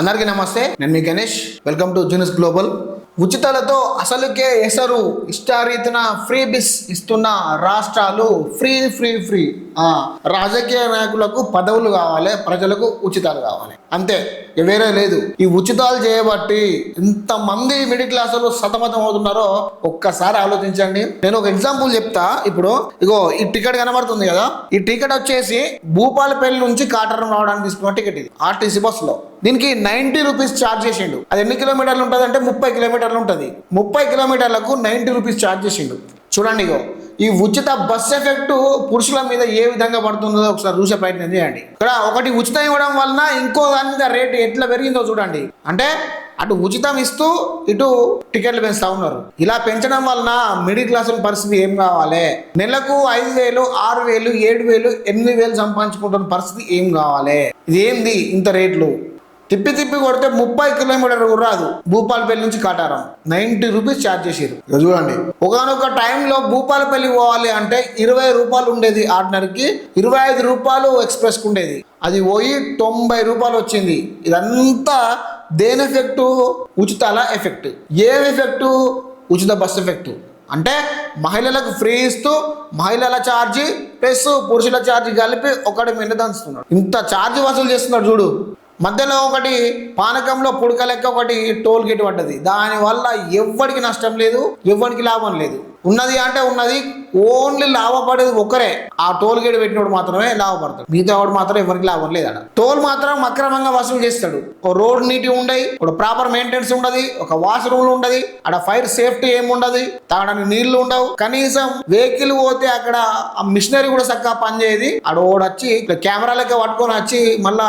అందరికీ నమస్తే. నేను మీ గణేష్. వెల్కమ్ టు జూనిస్ గ్లోబల్ ఉచితాలతో అసలుకే ఎసరు ఇష్టారీతిన ఫ్రీ బిస్ ఇస్తున్న రాష్ట్రాలు ఫ్రీ ఫ్రీ ఫ్రీ రాజకీయ నాయకులకు పదవులు కావాలి ప్రజలకు ఉచితాలు కావాలి. అంతే. ఇక వేరే లేదు. ఈ ఉచితాలు చేయబట్టి ఇంతమంది మిడిల్ క్లాస్ వాళ్ళు సతమతం అవుతున్నారో ఒక్కసారి ఆలోచించండి. నేను ఒక ఎగ్జాంపుల్ చెప్తా. ఇప్పుడు ఇగో ఈ టికెట్ కనబడుతుంది కదా. ఈ టికెట్ వచ్చేసి భూపాలపల్లి నుంచి కాటరం రావడానికి తీసుకున్న టికెట్ ఇది ఆర్టీసీ బస్సులో. దీనికి నైన్టీ రూపీస్ ఛార్జ్ చేసిండు. అది ఎన్ని కిలోమీటర్లు ఉంటుంది అంటే ముప్పై కిలోమీటర్లు ఉంటుంది. ముప్పై కిలోమీటర్లకు నైన్టీ రూపీస్ ఛార్జ్ చేసిండు. చూడండి ఇగో. ఈ ఉచిత బస్ ఎఫెక్ట్ పురుషుల మీద ఏ విధంగా పడుతుందో ఒకసారి చూసే ప్రయత్నం చేయండి. ఇక్కడ ఒకటి ఉచితం ఇవ్వడం వలన ఇంకో దాని మీద రేట్ ఎట్లా పెరిగిందో చూడండి. అంటే అటు ఉచితం ఇస్తూ ఇటు టికెట్లు పెంచుతా ఉన్నారు. ఇలా పెంచడం వలన మిడిల్ క్లాస్ పరిస్థితి ఏం కావాలి? నెలకు ఐదు వేలు ఆరు వేలు ఏడు వేలు ఎనిమిది వేలు సంపాదించుకుంటున్న పరిస్థితి ఏం కావాలి? ఇది ఏంది ఇంత రేట్లు? తిప్పి తిప్పి కొడితే ముప్పై కిలోమీటర్ రాదు. భూపాలపల్లి నుంచి కాటారం. నైంటీ రూపీస్ ఛార్జ్ చేసారు చూడండి. ఒకనొక టైంలో భూపాలపల్లి పోవాలి అంటే ఇరవై రూపాయలు ఉండేది ఆర్డినరీకి. ఇరవై ఐదు రూపాయలు ఎక్స్ప్రెస్కి ఉండేది. అది పోయి తొంభై రూపాయలు వచ్చింది. ఇదంతా దేని ఎఫెక్టు? ఉచితాల ఎఫెక్ట్. ఏం ఎఫెక్టు? ఉచిత బస్ ఎఫెక్ట్. అంటే మహిళలకు ఫ్రీ ఇస్తూ మహిళల ఛార్జీ ప్లస్ పురుషుల ఛార్జీ కలిపి ఒకటి మిన్నదంచుతున్నాడు ఇంత ఛార్జీ వసూలు చేస్తున్నాడు చూడు. మధ్యలో ఒకటి పానకంలో పుడక లెక్క ఒకటి టోల్ గేట్ పడ్డది. దానివల్ల ఎవ్వడికి నష్టం లేదు ఎవ్వడికి లాభం లేదు. ఉన్నది అంటే ఉన్నది ఓన్లీ లాభపడేది ఒకరే ఆ టోల్ గేట్ పెట్టినోడు మాత్రమే లాభపడతాడు. మిగతా వాడు మాత్రం ఎవరికి లాభం లేదు టోల్ మాత్రం అక్రమంగా వసూలు చేస్తాడు. ఒక రోడ్ నీటి ఉండయి ఒక ప్రాపర్ మెయింటెనెన్స్ ఉండదు ఒక వాష్ రూమ్ ఉండదు అక్కడ ఫైర్ సేఫ్టీ ఏమి ఉండదు తాగడానికి నీళ్ళు ఉండవు. కనీసం వెహికల్ పోతే అక్కడ ఆ మిషనరీ కూడా చక్కగా పనిచేయదు. అక్కడ ఓడొచ్చి వచ్చి కెమెరా లెక్క పట్టుకొని వచ్చి మళ్ళా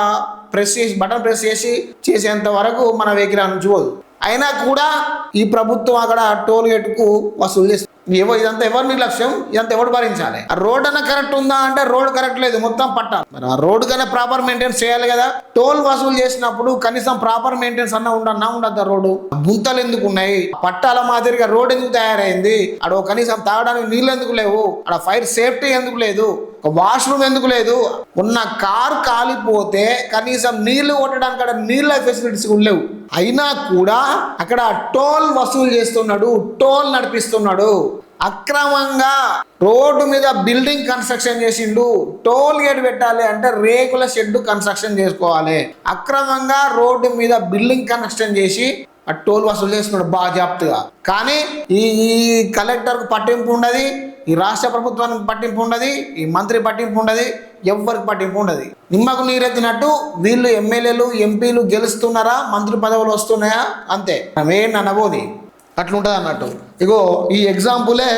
ప్రెస్ చేసి బటన్ ప్రెస్ చేసి చేసేంత వరకు మన వెహికల్ నుంచి పోదు. అయినా కూడా ఈ ప్రభుత్వం అక్కడ టోల్ గేట్కు వసూలు చేస్తుంది ఏవో ఇదంతా ఎవరి నిర్లక్ష్యం? ఇదంతా ఎవరు భరించాలి? ఆ రోడ్ అన్న కరెక్ట్ ఉందా అంటే రోడ్ కరెక్ట్ లేదు మొత్తం పట్టాలి మరి ఆ రోడ్ కన్నా ప్రాపర్ మెయింటెనెన్స్ చేయాలి కదా. టోల్ వసూలు చేసినప్పుడు కనీసం ప్రాపర్ మెయింటెనెన్స్ అన్న ఉండన్నా ఉండద్దా రోడ్డు? గుంతలు ఎందుకు ఉన్నాయి? పట్టాల మాదిరిగా రోడ్ ఎందుకు తయారైంది? అక్కడ కనీసం తాగడానికి నీళ్ళు ఎందుకు లేవు? అక్కడ ఫైర్ సేఫ్టీ ఎందుకు లేదు? వాష్రూమ్ ఎందుకు లేదు? ఉన్న కార్ కాలిపోతే కనీసం నీళ్ళు కొట్టడానికి అక్కడ నీళ్ళ ఫెసిలిటీస్ కూడా లేవు. అయినా కూడా అక్కడ టోల్ వసూలు చేస్తున్నాడు టోల్ నడిపిస్తున్నాడు. అక్రమంగా రోడ్డు మీద బిల్డింగ్ కన్స్ట్రక్షన్ చేసిండు. టోల్ గేట్ పెట్టాలి అంటే రేకుల షెడ్ కన్స్ట్రక్షన్ చేసుకోవాలి. అక్రమంగా రోడ్డు మీద బిల్డింగ్ కన్స్ట్రక్షన్ చేసి ఆ టోల్ వసూలు చేస్తున్నాడు బాగా బాజాప్తుగా కానీ ఈ ఈ కలెక్టర్కు పట్టింపు ఉండదు ఈ రాష్ట్ర ప్రభుత్వానికి పట్టింపు ఉండదు ఈ మంత్రి పట్టింపు ఉండదు ఎవ్వరికి పట్టింపు ఉండదు. నిమ్మకు నీరెత్తినట్టు వీళ్ళు ఎమ్మెల్యేలు ఎంపీలు గెలుస్తున్నారా మంత్రి పదవులు వస్తున్నాయా? అంతే. ఏం అనబోది అట్లుంటుంది అన్నట్టు. ఇగో ఈ ఎగ్జాంపులే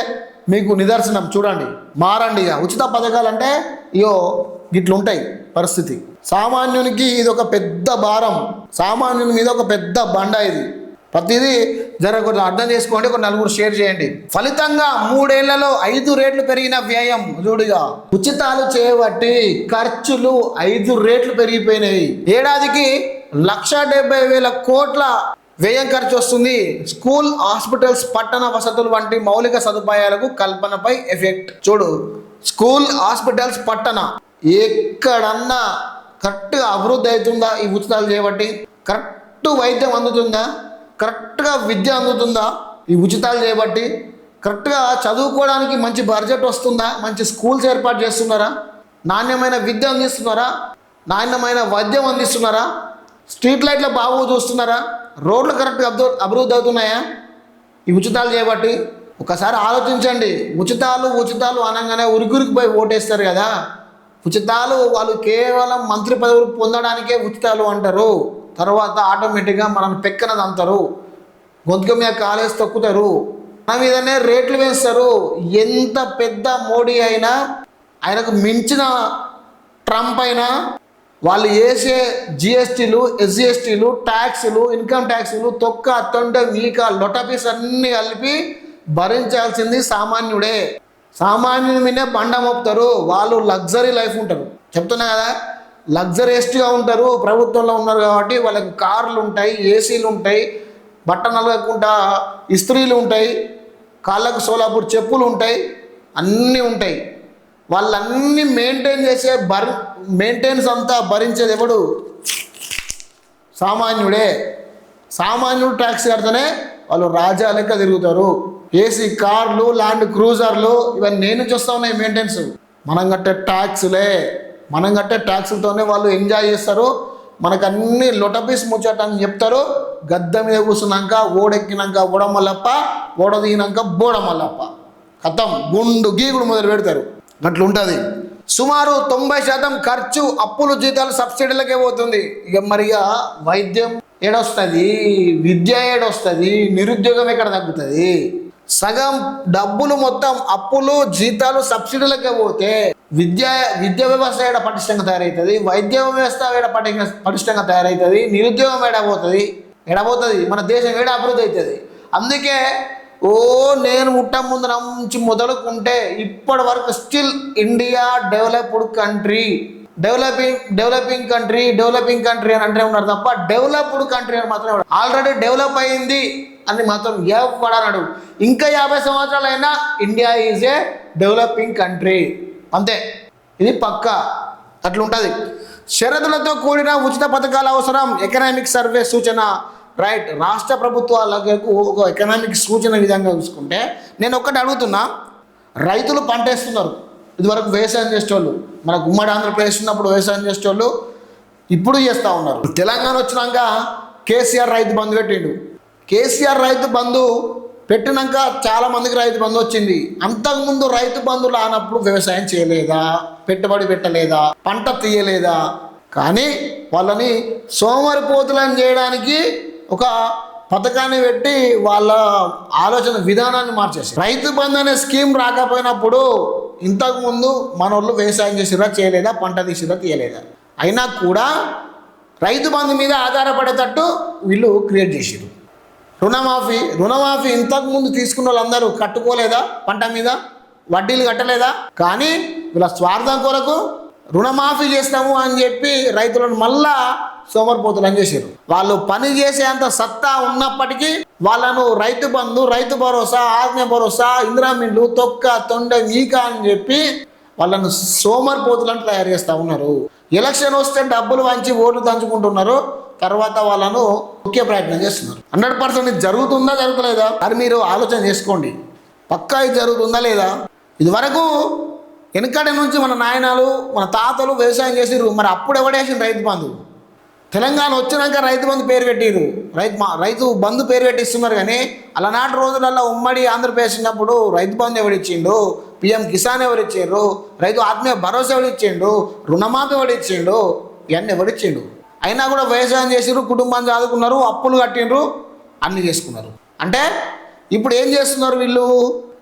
మీకు నిదర్శనం. చూడండి. మారండి ఇక. ఉచిత పథకాలు అంటే ఇగో గిట్లుంటాయి పరిస్థితి. సామాన్యునికి ఇది ఒక పెద్ద భారం. సామాన్యుని మీద ఒక పెద్ద బండ ఇది. ప్రతిదీ జర కొంచెం అర్థం చేసుకోండి ఒక నలుగురు షేర్ చేయండి. ఫలితంగా మూడేళ్ళలో ఐదు రేట్లు పెరిగిన వ్యయం చూడుగా. ఉచితాలు చేయబట్టి ఖర్చులు ఐదు రేట్లు పెరిగిపోయినాయి. ఏడాదికి లక్ష డెబ్బై వేల కోట్ల వ్యయం ఖర్చు వస్తుంది. స్కూల్ హాస్పిటల్స్ పట్టణ వసతులు వంటి మౌలిక సదుపాయాలకు కల్పనపై ఎఫెక్ట్. చూడు స్కూల్ హాస్పిటల్స్ పట్టణ ఎక్కడన్నా కరెక్ట్గా అభివృద్ధి అవుతుందా ఈ ఉచితాలు చేయబట్టి కరెక్ట్ వైద్యం అందుతుందా? కరెక్ట్గా విద్య అందుతుందా? ఈ ఉచితాలు చేయబట్టి కరెక్ట్గా చదువుకోవడానికి మంచి బడ్జెట్ వస్తుందా? మంచి స్కూల్స్ ఏర్పాటు చేస్తున్నారా? నాణ్యమైన విద్య అందిస్తున్నారా? నాణ్యమైన వైద్యం అందిస్తున్నారా? స్ట్రీట్ లైట్ల బాగు చూస్తున్నారా? రోడ్లు కరెక్ట్గా అభివృ అభివృద్ధి అవుతున్నాయా? ఈ ఉచితాలు చేయబట్టి ఒకసారి ఆలోచించండి. ఉచితాలు ఉచితాలు అనగానే ఉరికురికి పోయి ఓటేస్తారు కదా. ఉచితాలు వాళ్ళు కేవలం మంత్రి పదవులు పొందడానికే ఉచితాలు అంటారు. తర్వాత ఆటోమేటిక్గా మనల్ని పెక్కనది అంటారు గొంతుక మీద కాలేసి తొక్కుతారు. మన మీదనే రేట్లు వేస్తారు. ఎంత పెద్ద మోడీ అయినా ఆయనకు మించిన ట్రంప్ అయినా వాళ్ళు వేసే జిఎస్టీలు ఎస్జిఎస్టీలు ట్యాక్సులు ఇన్కమ్ ట్యాక్సులు తొక్క తొండ మీక లొటపీస్ అన్ని కలిపి భరించాల్సింది సామాన్యుడే. సామాన్యుని మీదే బండ మోపుతారు. వాళ్ళు లగ్జరీ లైఫ్ ఉంటారు. చెప్తున్నా కదా లగ్జరియస్ట్గా ఉంటారు ప్రభుత్వంలో ఉన్నారు కాబట్టి వాళ్ళకి కార్లు ఉంటాయి ఏసీలు ఉంటాయి బట్ట నలగకుండా ఇస్త్రీలు ఉంటాయి కాళ్ళకు సోలాపూర్ చెప్పులు ఉంటాయి అన్నీ ఉంటాయి. వాళ్ళన్నీ మెయింటైన్ చేసే భరి మెయింటెనెన్స్ అంతా భరించేది ఎవడు? సామాన్యుడే. సామాన్యుడు ట్యాక్స్ కడితేనే వాళ్ళు రాజా లెక్క తిరుగుతారు. ఏసీ కార్లు ల్యాండ్ క్రూజర్లు ఇవన్నీ నేను చూస్తా ఉన్నాయి మెయింటెనెన్స్ మనం కట్టే ట్యాక్స్లే. మనం కట్టే ట్యాక్స్లతోనే వాళ్ళు ఎంజాయ్ చేస్తారు. మనకు అన్ని లొటపీస్ ముచ్చట అని చెప్తారు. గద్దె మీద కూర్చున్నాక ఓడెక్కినాక ఓడమల్లప్ప ఓడ దిగినాక బోడమల్లప్ప. కథం గుండు గీగుడు మొదలు పెడతారు. అట్లా ఉంటుంది సుమారు తొంభై శాతం ఖర్చు అప్పులు జీతాలు సబ్సిడీలకే పోతుంది. ఇక మరిగా వైద్యం ఏడొస్తుంది? విద్య ఏడొస్తుంది? నిరుద్యోగం ఎక్కడ తగ్గుతుంది? సగం డబ్బులు మొత్తం అప్పులు జీతాలు సబ్సిడీలకే పోతే విద్య విద్య వ్యవస్థ ఏడ పటిష్టంగా తయారవుతుంది వైద్య వ్యవస్థ ఏడ పటి పటిష్టంగా తయారవుతుంది నిరుద్యోగం ఏడబోతుంది ఎడబోతుంది మన దేశం ఏడ అభివృద్ధి అవుతుంది అందుకే ఓ నేను ముట్ట ముందు నుంచి మొదలుకుంటే ఇప్పటి వరకు still India developed country. Developing developing country developing country అని అంటే ఉన్నారు తప్ప డెవలప్డ్ కంట్రీ అని మాత్రం ఆల్రెడీ డెవలప్ అయింది అని మాత్రం ఎవడన్నాడు ఇంకా యాభై సంవత్సరాలైనా India is a developing country. అంతే. ఇది పక్క. అట్లుంటుంది. షరతులతో కూడిన ఉచిత పథకాల అవసరం. ఎకనామిక్ సర్వే సూచన. రైట్. రాష్ట్ర ప్రభుత్వాలకు ఒక ఎకనామిక్ సూచన విధంగా చూసుకుంటే నేను ఒక్కటి అడుగుతున్నా. రైతులు పంటేస్తున్నారు. ఇదివరకు వ్యవసాయం చేసేవాళ్ళు మన గుమ్మడి ఆంధ్రప్రదేశ్ ఉన్నప్పుడు వ్యవసాయం చేసేవాళ్ళు ఇప్పుడు చేస్తూ ఉన్నారు. తెలంగాణ వచ్చినాక కేసీఆర్ రైతు బంధు పెట్టిండు. కేసీఆర్ రైతు బంధు పెట్టినాక చాలామందికి రైతు బంధు వచ్చింది. అంతకుముందు రైతు బంధులు ఆనప్పుడు వ్యవసాయం చేయలేదా? పెట్టుబడి పెట్టలేదా? పంట తీయలేదా? కానీ వాళ్ళని సోమరిపోతులను చేయడానికి ఒక పథకాన్ని పెట్టి వాళ్ళ ఆలోచన విధానాన్ని మార్చేసి రైతు బంధు అనే స్కీమ్ రాకపోయినప్పుడు ఇంతకుముందు మనోళ్ళు వ్యవసాయం చేసిరా చేయలేదా పంట తీసిరా తీయలేదా? అయినా కూడా రైతు బంధు మీద ఆధారపడేటట్టు వీళ్ళు క్రియేట్ చేసిరు రుణమాఫీ రుణమాఫీ ఇంతకుముందు తీసుకున్న వాళ్ళందరూ కట్టుకోలేదా పంట మీద? వడ్డీలు కట్టలేదా? కానీ వీళ్ళ స్వార్థం కొరకు రుణమాఫీ చేస్తాము అని చెప్పి రైతులను మళ్ళా సోమరిపోతులు చేశారు. వాళ్ళు పని చేసేంత సత్తా ఉన్నప్పటికీ వాళ్ళను రైతు బంధు రైతు భరోసా ఆత్మీయ భరోసా ఇంద్రామిండ్లు తొక్క తొండ ఈక అని చెప్పి వాళ్ళను సోమరిపోతులను తయారు చేస్తూ ఉన్నారు. ఎలక్షన్ వస్తే డబ్బులు వంచి ఓట్లు దంచుకుంటున్నారు. తర్వాత వాళ్ళను ముఖ్య ప్రయత్నం చేస్తున్నారు. హండ్రెడ్ పర్సెంట్ జరుగుతుందా జరుగుతలేదా? అది మీరు ఆలోచన చేసుకోండి. పక్కా ఇది జరుగుతుందా లేదా? ఇదివరకు వెనకటి నుంచి మన నాయనాలు మన తాతలు వ్యవసాయం చేసిరు మరి అప్పుడు ఎవడేసింది రైతు బంధు? తెలంగాణ వచ్చినాక రైతు బంధు పేరు పెట్టిరు రైతు మా రైతు బంధు పేరు పెట్టిస్తున్నారు కానీ అలనాటి రోజులలో ఉమ్మడి ఆంధ్రప్రదేశ్ ఉన్నప్పుడు రైతు బంధు ఎవడిచ్చిండు పిఎం కిసాన్ ఎవరిచ్చిండ్రు రైతు ఆత్మీయ భరోసా ఎవడిచ్చిండు రుణమాఫీ ఎవడిచ్చిండు ఇవన్నీ ఎవడిచ్చిండు అయినా కూడా వ్యవసాయం చేసిరు కుటుంబాన్ని చదువుకున్నారు అప్పులు కట్టిండ్రు అన్ని చేసుకున్నారు. అంటే ఇప్పుడు ఏం చేస్తున్నారు వీళ్ళు?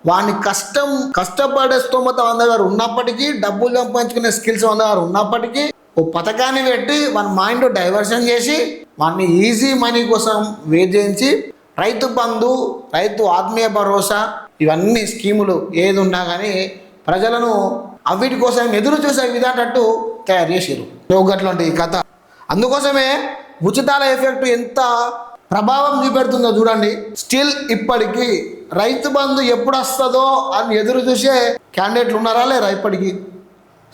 వాని కష్టం కష్టపడే స్తోమత మన దగ్గర ఉన్నప్పటికీ డబ్బులు సంపాదించుకునే స్కిల్స్ మన దగ్గర ఉన్నప్పటికీ ఓ పథకాన్ని పెట్టి మన మైండ్ డైవర్షన్ చేసి వాడిని ఈజీ మనీ కోసం వేధించి చేయించి రైతు బంధు రైతు ఆత్మీయ భరోసా ఇవన్నీ స్కీములు ఏది ఉన్నా కానీ ప్రజలను అవిటి కోసం ఎదురు చూసే విధానట్టు తయారు చేసారు ఒకట్లాంటి ఈ కథ. అందుకోసమే ఉచితాల ఎఫెక్ట్ ఎంత ప్రభావం చూపెడుతుందో చూడండి. స్టిల్ ఇప్పటికీ రైతు బంధు ఎప్పుడు వస్తుందో అని ఎదురు చూసే క్యాండిడేట్లు ఉన్నారా లేరా ఇప్పటికీ?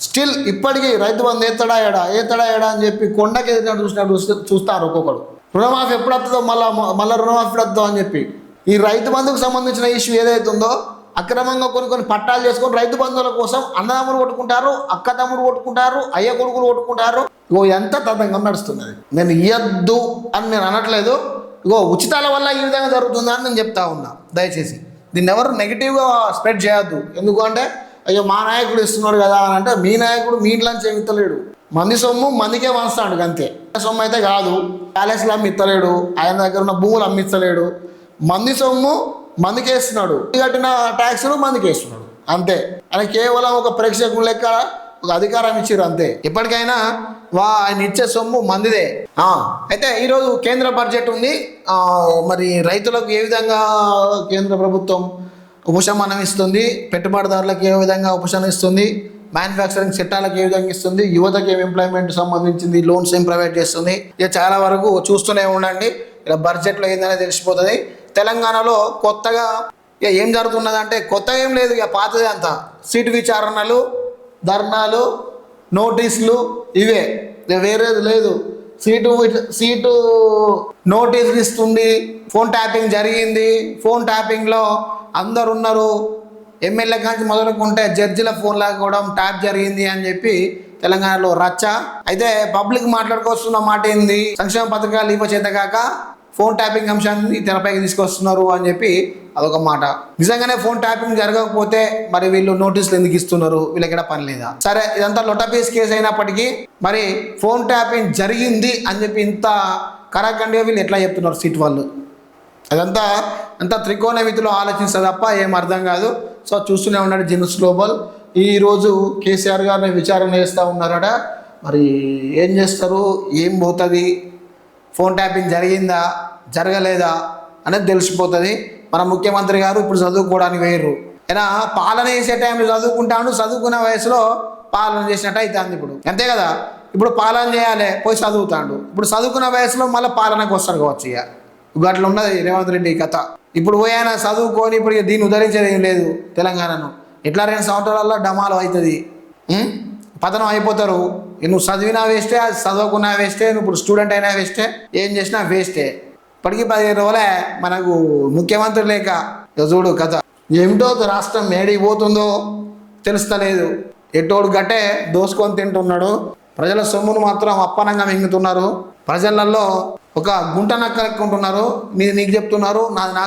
స్టిల్ ఇప్పటికీ రైతు బంధు ఏతడా ఏడా? ఏతడా ఏడా అని చెప్పి కొండకి ఎదురు చూసినట్టు చూస్తే- చూస్తారు ఒక్కొక్కరు. రుణమాఫీ ఎప్పుడు వస్తుందో మళ్ళీ మళ్ళీ రుణమాఫీ వస్తుందో అని చెప్పి. ఈ రైతు బంధుకు సంబంధించిన ఇష్యూ ఏదైతే ఉందో అక్రమంగా కొన్ని కొన్ని పట్టాలు చేసుకొని రైతు బంధువుల కోసం అన్నదమ్ములు కొట్టుకుంటారు అక్క తమ్ముడు కొట్టుకుంటారు అయ్య కొడుకులు కొట్టుకుంటారు. ఓ ఎంత తతంగం నడుస్తున్నది. నేను ఇయ్యద్దు అని నేను అనట్లేదు. ఇగో ఉచితాల వల్ల ఈ విధంగా జరుగుతుందా అని నేను చెప్తా ఉన్నా. దయచేసి. దీన్ని ఎవరు నెగిటివ్గా స్ప్రెడ్ చేయొద్దు. ఎందుకంటే అయ్యో మా నాయకుడు ఇస్తున్నాడు కదా అని అంటే మీ నాయకుడు మీ ఇంట్లోంచి ఏమి ఇస్తలేడు. మంది సొమ్ము మందికే వంస్తాడు అంతే. సొమ్ము అయితే కాదు ప్యాలెస్లు అమ్మిస్తలేడు ఆయన దగ్గర ఉన్న భూములు అమ్మిస్తలేడు మంది సొమ్ము మందికి వేస్తున్నాడు కట్టిన ట్యాక్సులు మందికి వేస్తున్నాడు అంతే. ఆయన కేవలం ఒక ప్రేక్షకుల లెక్క ఒక అధికారం ఇచ్చారు అంతే. ఇప్పటికైనా వా ఆయన ఇచ్చే సొమ్ము మందిదే. అయితే ఈరోజు కేంద్ర బడ్జెట్ ఉంది. మరి రైతులకు ఏ విధంగా కేంద్ర ప్రభుత్వం ఉపశమనం ఇస్తుంది? పెట్టుబడిదారులకు ఏ విధంగా ఉపశమనం ఇస్తుంది? మ్యానుఫ్యాక్చరింగ్ చట్టాలకు ఏ విధంగా ఇస్తుంది? యువతకి ఏం ఎంప్లాయ్మెంట్ సంబంధించింది? లోన్స్ ఏం ప్రొవైడ్ చేస్తుంది? ఇక చాలా వరకు చూస్తూనే ఉండండి. ఇలా బడ్జెట్లో ఏందనేది తెలిసిపోతుంది. తెలంగాణలో కొత్తగా ఇక ఏం జరుగుతున్నదంటే కొత్త ఏం లేదు ఇక పాతదే అంతా. సీటు విచారణలు ధర్నాలు నోటీసులు ఇవే. వేరేది లేదు. సీటు సీటు నోటీస్ ఇస్తుంది ఫోన్ ట్యాపింగ్ జరిగింది. ఫోన్ ట్యాపింగ్లో అందరు ఉన్నారు ఎమ్మెల్యే కాంచి మొదలుకుంటే జడ్జిల ఫోన్లా కూడా ట్యాప్ జరిగింది అని చెప్పి తెలంగాణలో రచ్చ. అయితే పబ్లిక్ మాట్లాడుకొస్తున్న మాట ఏంది? సంక్షేమ పథకాలు ఇవ్వచేత కాక ఫోన్ ట్యాపింగ్ అంశాన్ని తెరపైకి తీసుకొస్తున్నారు అని చెప్పి అదొక మాట. నిజంగానే ఫోన్ ట్యాపింగ్ జరగకపోతే మరి వీళ్ళు నోటీసులు ఎందుకు ఇస్తున్నారు? వీళ్ళకి ఇక్కడ పని లేదా? సరే ఇదంతా లొటపీస్ కేసు అయినప్పటికీ మరి ఫోన్ ట్యాపింగ్ జరిగింది అని చెప్పి ఇంత కరాఖండిగా వీళ్ళు ఎట్లా చెప్తున్నారు సీట్ వాళ్ళు? అదంతా అంతా త్రికోణమితిలో ఆలోచిస్తే తప్ప ఏం అర్థం కాదు. సో చూస్తూనే ఉన్నాడు జిన్స్ గ్లోబల్. ఈరోజు కేసీఆర్ గారిని విచారణ చేస్తూ ఉన్నారట. మరి ఏం చేస్తారు? ఏం పోతుంది? ఫోన్ ట్యాపింగ్ జరిగిందా జరగలేదా అనేది తెలిసిపోతుంది. మన ముఖ్యమంత్రి గారు ఇప్పుడు చదువుకోవడానికి వేయరు. అయినా పాలన చేసే టైంలో చదువుకుంటాను చదువుకునే వయసులో పాలన చేసినట్టు అవుతుంది ఇప్పుడు. అంతే కదా? ఇప్పుడు పాలన చేయాలి పోయి చదువుతాడు. ఇప్పుడు చదువుకున్న వయసులో మళ్ళీ పాలనకు వస్తాడు కావచ్చు ఇక. గట్ల అట్లా ఉన్నది రేవంత్ రెడ్డి కథ. ఇప్పుడు పోయి ఆయన చదువుకొని ఇప్పుడు దీన్ని ఉద్ధరించేది ఏం లేదు తెలంగాణను. ఇట్లా రెండు సంవత్సరాల్లో డమాలు అవుతుంది? పతనం అయిపోతారు. నువ్వు చదివినా వేస్టే అది చదవకున్నా వేస్టే నువ్వు ఇప్పుడు స్టూడెంట్ అయినా వేస్టే ఏం చేసినా వేస్టే. ఇప్పటికీ పదిహేను రోజులే మనకు ముఖ్యమంత్రి లేక. చూడు కథ. ఏమిటో రాష్ట్రం మేడిపోతుందో తెలుస్తలేదు. ఎట్టోడు గట్టే దోసుకొని తింటున్నాడు. ప్రజల సొమ్మును మాత్రం అప్పనంగా మింగుతున్నారు. ప్రజలలో ఒక గుంట నక్క లెక్క ఉంటున్నారు నీకు చెప్తున్నారు నాది నాకు